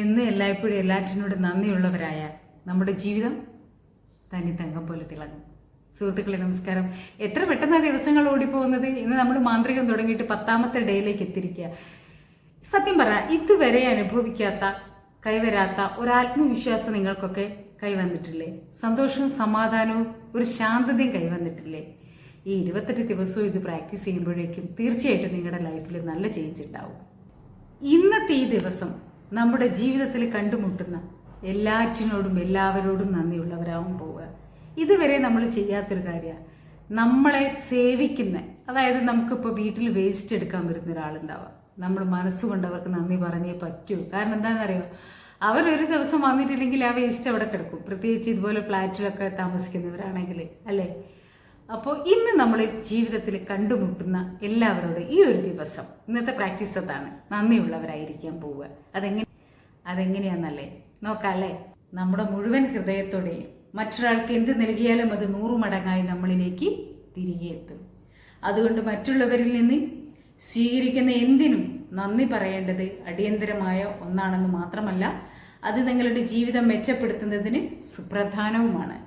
എന്ന് എല്ലായ്പ്പോഴും എല്ലാറ്റിനോടും നന്ദിയുള്ളവരായ നമ്മുടെ ജീവിതം തനി തങ്കം പോലെ തിളങ്ങും. സുഹൃത്തുക്കളെ നമസ്കാരം. എത്ര പെട്ടെന്നാണ് ദിവസങ്ങൾ ഓടിപ്പോകുന്നത്? ഇന്ന് നമ്മൾ മാന്ത്രികം തുടങ്ങിയിട്ട് പത്താമത്തെ ഡേയിലേക്ക് എത്തിരിക്കുക സത്യം പറ ഇതുവരെ അനുഭവിക്കാത്ത കൈവരാത്ത ഒരാത്മവിശ്വാസം നിങ്ങൾക്കൊക്കെ കൈവന്നിട്ടില്ലേ? സന്തോഷവും സമാധാനവും ഒരു ശാന്തതയും കൈവന്നിട്ടില്ലേ? ഈ ഇരുപത്തെട്ട് ദിവസവും ഇത് പ്രാക്ടീസ് ചെയ്യുമ്പോഴേക്കും തീർച്ചയായിട്ടും നിങ്ങളുടെ ലൈഫിൽ നല്ല ചേഞ്ച് ഉണ്ടാവും. ഇന്നത്തെ ഈ ദിവസം നമ്മുടെ ജീവിതത്തിൽ കണ്ടുമുട്ടുന്ന എല്ലാറ്റിനോടും എല്ലാവരോടും നന്ദിയുള്ളവരാവും പോവുക. ഇതുവരെ നമ്മൾ ചെയ്യാത്തൊരു കാര്യമാണ് നമ്മളെ സേവിക്കുന്ന അതായത് നമുക്കിപ്പോൾ വീട്ടിൽ വേസ്റ്റ് എടുക്കാൻ വരുന്ന ഒരാളുണ്ടാവുക. നമ്മൾ മനസ്സുകൊണ്ട് അവർക്ക് നന്ദി പറഞ്ഞേ പറ്റൂ. കാരണം എന്താണെന്നറിയോ? അവരൊരു ദിവസം വന്നിട്ടില്ലെങ്കിൽ ആ വേസ്റ്റ് അവിടെ കിടക്കും. പ്രത്യേകിച്ച് ഇതുപോലെ ഫ്ലാറ്റിലൊക്കെ താമസിക്കുന്നവരാണെങ്കിൽ അല്ലേ? അപ്പോൾ ഇന്ന് നമ്മൾ ജീവിതത്തിൽ കണ്ടുമുട്ടുന്ന എല്ലാവരോടും ഈ ഒരു ദിവസം ഇന്നത്തെ പ്രാക്ടീസ് അതാണ്. നന്ദിയുള്ളവരായിരിക്കാൻ പോവുക. അതെങ്ങനെ അതെങ്ങനെയാണെന്നല്ലേ നോക്കാല്ലേ? നമ്മുടെ മുഴുവൻ ഹൃദയത്തോടെയും മറ്റൊരാൾക്ക് എന്ത് നൽകിയാലും അത് നൂറു മടങ്ങായി നമ്മളിലേക്ക് തിരികെ എത്തും. അതുകൊണ്ട് മറ്റുള്ളവരിൽ നിന്ന് സ്വീകരിക്കുന്ന എന്തിനും നന്ദി പറയേണ്ടത് അടിയന്തരമായ ഒന്നാണെന്ന് മാത്രമല്ല അത് നിങ്ങളുടെ ജീവിതം മെച്ചപ്പെടുത്തുന്നതിന് സുപ്രധാനവുമാണ്.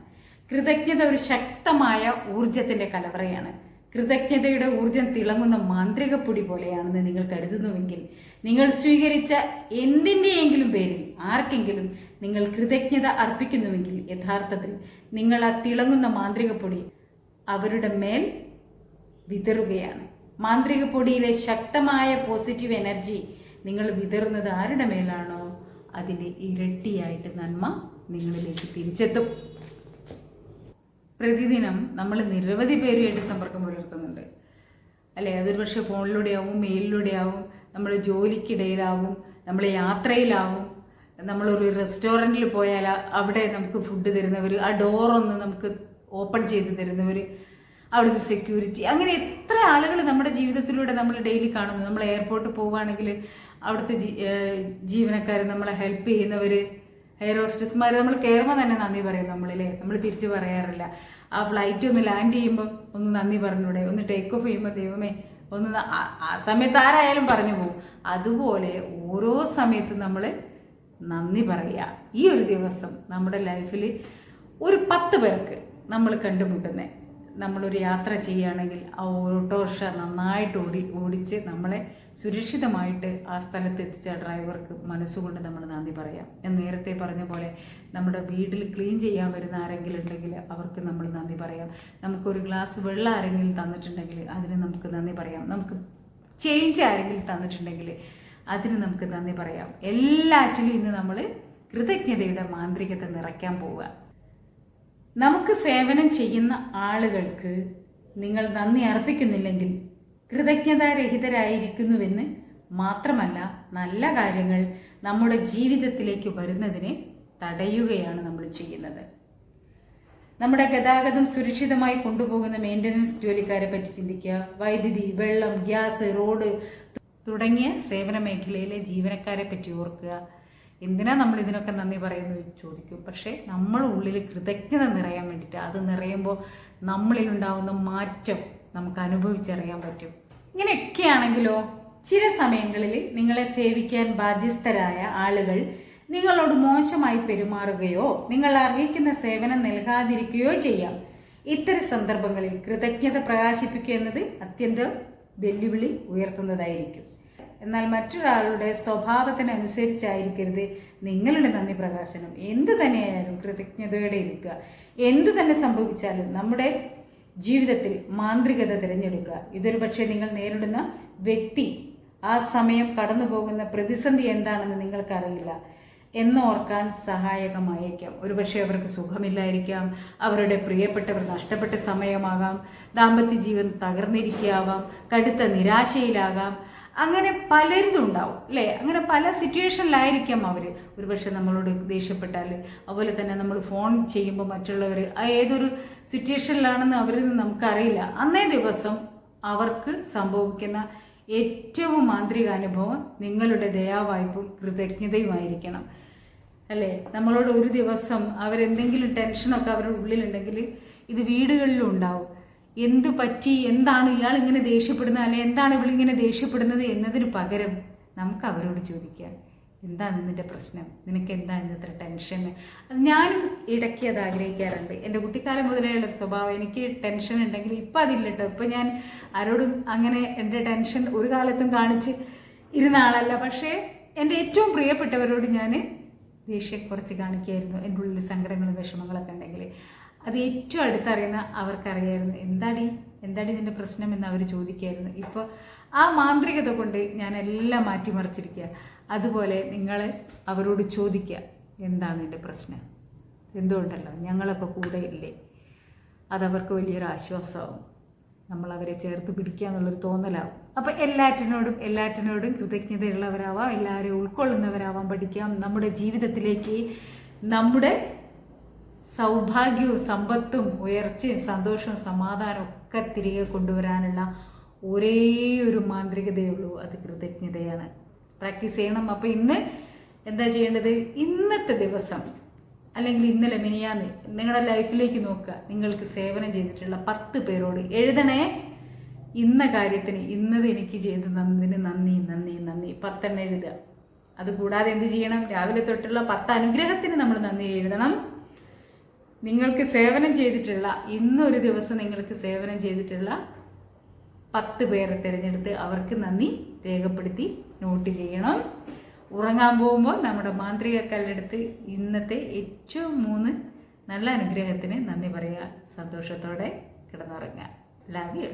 കൃതജ്ഞത ഒരു ശക്തമായ ഊർജത്തിന്റെ കലവറയാണ്. കൃതജ്ഞതയുടെ ഊർജം തിളങ്ങുന്ന മാന്ത്രിക പൊടി പോലെയാണെന്ന് നിങ്ങൾ കരുതുന്നുവെങ്കിൽ നിങ്ങൾ സ്വീകരിച്ച എന്തിന്റെയെങ്കിലും പേരിൽ ആർക്കെങ്കിലും നിങ്ങൾ കൃതജ്ഞത അർപ്പിക്കുന്നുവെങ്കിൽ യഥാർത്ഥത്തിൽ നിങ്ങൾ ആ തിളങ്ങുന്ന മാന്ത്രിക പൊടി അവരുടെ മേൽ വിതറുകയാണ്. മാന്ത്രിക പൊടിയിലെ ശക്തമായ പോസിറ്റീവ് എനർജി നിങ്ങൾ വിതറുന്നത് ആരുടെ മേലാണോ? അതിന്റെ ഇരട്ടിയായിട്ട് നന്മ നിങ്ങളിലേക്ക് തിരിച്ചെത്തും. പ്രതിദിനം നമ്മൾ നിരവധി പേരുമായിട്ട് സമ്പർക്കം പുലർത്തുന്നുണ്ട്. അല്ലേ? അതൊരു പക്ഷേ ഫോണിലൂടെ ആവും മെയിലിലൂടെ ആവും നമ്മൾ ജോലിക്കിടയിലാവും നമ്മൾ യാത്രയിലാവും നമ്മളൊരു റെസ്റ്റോറന്റിൽ പോയാൽ അവിടെ നമുക്ക് ഫുഡ് തരുന്നവർ ആ ഡോറൊന്ന് നമുക്ക് ഓപ്പൺ ചെയ്ത് തരുന്നവർ അവിടുത്തെ സെക്യൂരിറ്റി അങ്ങനെ എത്ര ആളുകൾ നമ്മുടെ ജീവിതത്തിലൂടെ നമ്മൾ ഡെയിലി കാണുന്നു. നമ്മൾ എയർപോർട്ട് പോവുകയാണെങ്കിൽ അവിടുത്തെ ജീവനക്കാർ നമ്മളെ ഹെൽപ്പ് ചെയ്യുന്നവർ എയർ ഹോസ്റ്റസ്മാർ നമ്മൾ കയറുമ്പോൾ തന്നെ നന്ദി പറയും നമ്മളില്ലേ നമ്മൾ തിരിച്ച് പറയാറില്ല. ആ ഫ്ലൈറ്റ് ഒന്ന് ലാൻഡ് ചെയ്യുമ്പോൾ ഒന്ന് നന്ദി പറഞ്ഞൂടെ. ഒന്ന് ടേക്ക് ഓഫ് ചെയ്യുമ്പോൾ ദൈവമേ ഒന്ന് ആ- സമയത്ത് ആരായാലും പറഞ്ഞു പോകും. അതുപോലെ ഓരോ സമയത്തും നമ്മൾ നന്ദി പറയുക. ഈ ഒരു ദിവസം നമ്മുടെ ലൈഫിൽ ഒരു പത്ത് പേർക്ക് നമ്മൾ കണ്ടുമുട്ടുന്നത് നമ്മളൊരു യാത്ര ചെയ്യുകയാണെങ്കിൽ ആ ഓട്ടോറിക്ഷ നന്നായിട്ട് ഓടി ഓടിച്ച് നമ്മളെ സുരക്ഷിതമായിട്ട് ആ സ്ഥലത്ത് എത്തിച്ച ഡ്രൈവർക്ക് മനസ്സുകൊണ്ട് നമ്മൾ നന്ദി പറയാം. ഞാൻ നേരത്തെ പറഞ്ഞ പോലെ നമ്മുടെ വീട്ടിൽ ക്ലീൻ ചെയ്യാൻ വരുന്ന ആരെങ്കിലും ഉണ്ടെങ്കിൽ അവർക്ക് നമ്മൾ നന്ദി പറയാം. നമുക്കൊരു ഗ്ലാസ് വെള്ളം ആരെങ്കിലും തന്നിട്ടുണ്ടെങ്കിൽ അതിന് നമുക്ക് നന്ദി പറയാം. നമുക്ക് ചേഞ്ച് ആരെങ്കിലും തന്നിട്ടുണ്ടെങ്കിൽ അതിന് നമുക്ക് നന്ദി പറയാം. എല്ലാറ്റിലും ഇന്ന് നമ്മൾ കൃതജ്ഞതയുടെ മാന്ത്രികത നിറയ്ക്കാൻ പോവുക. നമുക്ക് സേവനം ചെയ്യുന്ന ആളുകൾക്ക് നിങ്ങൾ നന്ദി അർപ്പിക്കുന്നില്ലെങ്കിൽ കൃതജ്ഞതാരഹിതരായിരിക്കുന്നുവെന്ന് മാത്രമല്ല നല്ല കാര്യങ്ങൾ നമ്മുടെ ജീവിതത്തിലേക്ക് വരുന്നതിനെ തടയുകയാണ് നമ്മൾ ചെയ്യുന്നത്. നമ്മുടെ ഗതാഗതം സുരക്ഷിതമായി കൊണ്ടുപോകുന്ന മെയിന്റനൻസ് ജോലിക്കാരെ പറ്റി ചിന്തിക്കുക. വൈദ്യുതി വെള്ളം ഗ്യാസ് റോഡ് തുടങ്ങിയ സേവന മേഖലയിലെ ജീവനക്കാരെ പറ്റി ഓർക്കുക. എന്തിനാ നമ്മൾ ഇതിനൊക്കെ നന്ദി പറയുന്നു ചോദിക്കും. പക്ഷേ നമ്മൾ ഉള്ളിൽ കൃതജ്ഞത നിറയാൻ വേണ്ടിയിട്ട് അത് നിറയുമ്പോൾ നമ്മളിൽ ഉണ്ടാകുന്ന മാറ്റം നമുക്ക് അനുഭവിച്ചറിയാൻ പറ്റും. ഇങ്ങനെയൊക്കെയാണെങ്കിലോ ചില സമയങ്ങളിൽ നിങ്ങളെ സേവിക്കാൻ ബാധ്യസ്ഥരായ ആളുകൾ നിങ്ങളോട് മോശമായി പെരുമാറുകയോ നിങ്ങൾ അർഹിക്കുന്ന സേവനം നൽകാതിരിക്കുകയോ ചെയ്യാം. ഇത്തരം സന്ദർഭങ്ങളിൽ കൃതജ്ഞത പ്രകാശിപ്പിക്കുക എന്നത് അത്യന്തം വെല്ലുവിളി ഉയർത്തുന്നതായിരിക്കും. എന്നാൽ മറ്റൊരാളുടെ സ്വഭാവത്തിനനുസരിച്ചായിരിക്കരുത്. നിങ്ങളുടെ നന്ദി പ്രകാശനം. എന്ത് തന്നെയായാലും കൃതജ്ഞതയോടെ ഇരിക്കുക. എന്ത് തന്നെ സംഭവിച്ചാലും നമ്മുടെ ജീവിതത്തിൽ മാന്ത്രികത തിരഞ്ഞെടുക്കുക. ഇതൊരു പക്ഷേ നിങ്ങൾ നേരിടുന്ന വ്യക്തി ആ സമയം കടന്നു പോകുന്ന പ്രതിസന്ധി എന്താണെന്ന് നിങ്ങൾക്കറിയില്ല. എന്നോർക്കാൻ സഹായകമായേക്കാം. ഒരുപക്ഷെ അവർക്ക് സുഖമില്ലായിരിക്കാം. അവരുടെ പ്രിയപ്പെട്ടവർ നഷ്ടപ്പെട്ട സമയമാകാം. ദാമ്പത്യ ജീവൻ തകർന്നിരിക്കാവാം കടുത്ത നിരാശയിലാകാം. അങ്ങനെ പലരിതും ഉണ്ടാവും അല്ലേ? അങ്ങനെ പല സിറ്റുവേഷനിലായിരിക്കാം അവർ ഒരുപക്ഷെ നമ്മളോട് ദേഷ്യപ്പെട്ടാൽ അതുപോലെ തന്നെ നമ്മൾ ഫോൺ ചെയ്യുമ്പോൾ മറ്റുള്ളവർ ഏതൊരു സിറ്റുവേഷനിലാണെന്ന് അവരിൽ നിന്ന് നമുക്കറിയില്ല. അന്നേ ദിവസം അവർക്ക് സംഭവിക്കുന്ന ഏറ്റവും മാന്ത്രിക അനുഭവം നിങ്ങളുടെ ദയാവായ്പും കൃതജ്ഞതയുമായിരിക്കണം. അല്ലേ? നമ്മളോട് ഒരു ദിവസം അവരെന്തെങ്കിലും ടെൻഷനൊക്കെ അവരുടെ ഉള്ളിലുണ്ടെങ്കിൽ ഇത് വീടുകളിലും ഉണ്ടാവും. എന്ത് പറ്റി? എന്താണ് ഇയാൾ ഇങ്ങനെ ദേഷ്യപ്പെടുന്നത്? അല്ലെ എന്താണ് ഇവളിങ്ങനെ ദേഷ്യപ്പെടുന്നത് എന്നതിന് പകരം നമുക്ക് അവരോട് ചോദിക്കാം. എന്താണ് നിന്റെ പ്രശ്നം? നിനക്ക് എന്താണ് ഇന്നത്തെ ടെൻഷൻ ഞാനും ഇടയ്ക്ക് അത് ആഗ്രഹിക്കാറുണ്ട്. എന്റെ കുട്ടിക്കാലം മുതലേ ഉള്ള സ്വഭാവം. എനിക്ക് ടെൻഷൻ ഉണ്ടെങ്കിൽ ഇപ്പം അതില്ല കേട്ടോ ഇപ്പം ഞാൻ ആരോടും അങ്ങനെ എന്റെ ടെൻഷൻ ഒരു കാലത്തും കാണിച്ച് ഇരുന്ന ആളല്ല. പക്ഷേ എന്റെ ഏറ്റവും പ്രിയപ്പെട്ടവരോട് ഞാൻ ദേഷ്യം കുറച്ച് കാണിക്കുമായിരുന്നു എന്റെ ഉള്ളിൽ സങ്കടങ്ങളും വിഷമങ്ങളൊക്കെ ഉണ്ടെങ്കിൽ. അത് ഏറ്റവും അടുത്തറിയുന്ന അവർക്കറിയായിരുന്നു. എന്താടി? എന്താടി നിന്റെ പ്രശ്നം എന്ന് അവർ ചോദിക്കുമായിരുന്നു ഇപ്പോൾ ആ മാന്ത്രികത കൊണ്ട് ഞാൻ എല്ലാം മാറ്റിമറിച്ചിരിക്കുക അതുപോലെ നിങ്ങൾ അവരോട് ചോദിക്കുക എന്താണ് എന്റെ പ്രശ്നം? എന്തുകൊണ്ടല്ലോ? ഞങ്ങളൊക്കെ കൂടെ ഇല്ലേ അതവർക്ക് വലിയൊരു ആശ്വാസമാവും. നമ്മൾ അവരെ ചേർത്ത് പിടിക്കുക എന്നുള്ളൊരു തോന്നലാവും. അപ്പോൾ എല്ലാറ്റിനോടും എല്ലാറ്റിനോടും കൃതജ്ഞതയുള്ളവരാവാം എല്ലാവരെയും ഉൾക്കൊള്ളുന്നവരാവാൻ പഠിക്കാം. നമ്മുടെ ജീവിതത്തിലേക്ക് നമ്മുടെ സൗഭാഗ്യവും സമ്പത്തും ഉയർച്ചയും സന്തോഷവും സമാധാനവും ഒക്കെ തിരികെ കൊണ്ടുവരാനുള്ള ഒരേ ഒരു മാന്ത്രികതയുള്ളൂ അത് കൃതജ്ഞതയാണ്. പ്രാക്ടീസ് ചെയ്യണം. അപ്പോൾ ഇന്ന് എന്താ ചെയ്യേണ്ടത്? ഇന്നത്തെ ദിവസം അല്ലെങ്കിൽ ഇന്നലെ മിനിയാന്ന് നിങ്ങളുടെ ലൈഫിലേക്ക് നോക്കുക. നിങ്ങൾക്ക് സേവനം ചെയ്തിട്ടുള്ള പത്ത് പേരോട് എഴുതണേ. ഇന്ന കാര്യത്തിന് ഇന്നത് എനിക്ക് ചെയ്ത് നന്ദിന് നന്ദി നന്ദി നന്ദി. പത്തെണ്ണം എഴുതുക. അതുകൂടാതെ എന്ത് ചെയ്യണം? രാവിലെ തൊട്ടുള്ള പത്ത് അനുഗ്രഹത്തിന് നമ്മൾ നന്ദി എഴുതണം. നിങ്ങൾക്ക് സേവനം ചെയ്തിട്ടുള്ള ഇന്നൊരു ദിവസം നിങ്ങൾക്ക് സേവനം ചെയ്തിട്ടുള്ള പത്ത് പേരെ തിരഞ്ഞെടുത്ത് അവർക്ക് നന്ദി രേഖപ്പെടുത്തി നോട്ട് ചെയ്യണം. ഉറങ്ങാൻ പോകുമ്പോൾ നമ്മുടെ മാന്ത്രിക കല്ലെടുത്ത് ഇന്നത്തെ ഏറ്റവും മൂന്ന് നല്ല അനുഗ്രഹത്തിന് നന്ദി പറയുക. സന്തോഷത്തോടെ കിടന്നുറങ്ങുക. ലവ്